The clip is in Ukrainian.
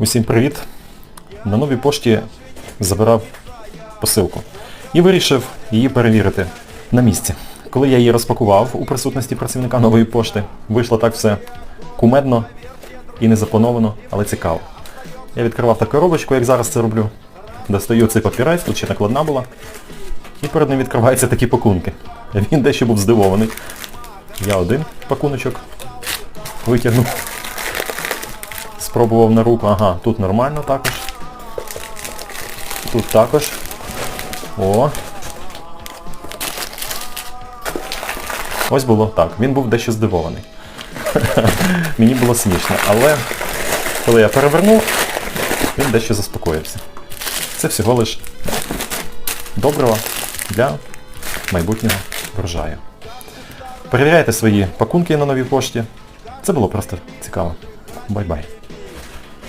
Усім привіт! На новій пошті забирав посилку і вирішив її перевірити на місці. Коли я її розпакував у присутності працівника нової пошти, вийшло так все кумедно і не заплановано, але цікаво. Я відкривав таку коробочку, як зараз це роблю. Достаю цей папірець, тут ще накладна була. І перед ним відкриваються такі пакунки. Він дещо був здивований. Я один пакуночок витягнув. Спробував на руку, ага, тут нормально також. Тут також. О. Ось було так. Він був дещо здивований. Мені було смішно, але коли я перевернув, він дещо заспокоївся. Це всього лиш добрива для майбутнього врожаю. Перевіряйте свої пакунки на новій пошті. Це було просто цікаво. Бай-бай.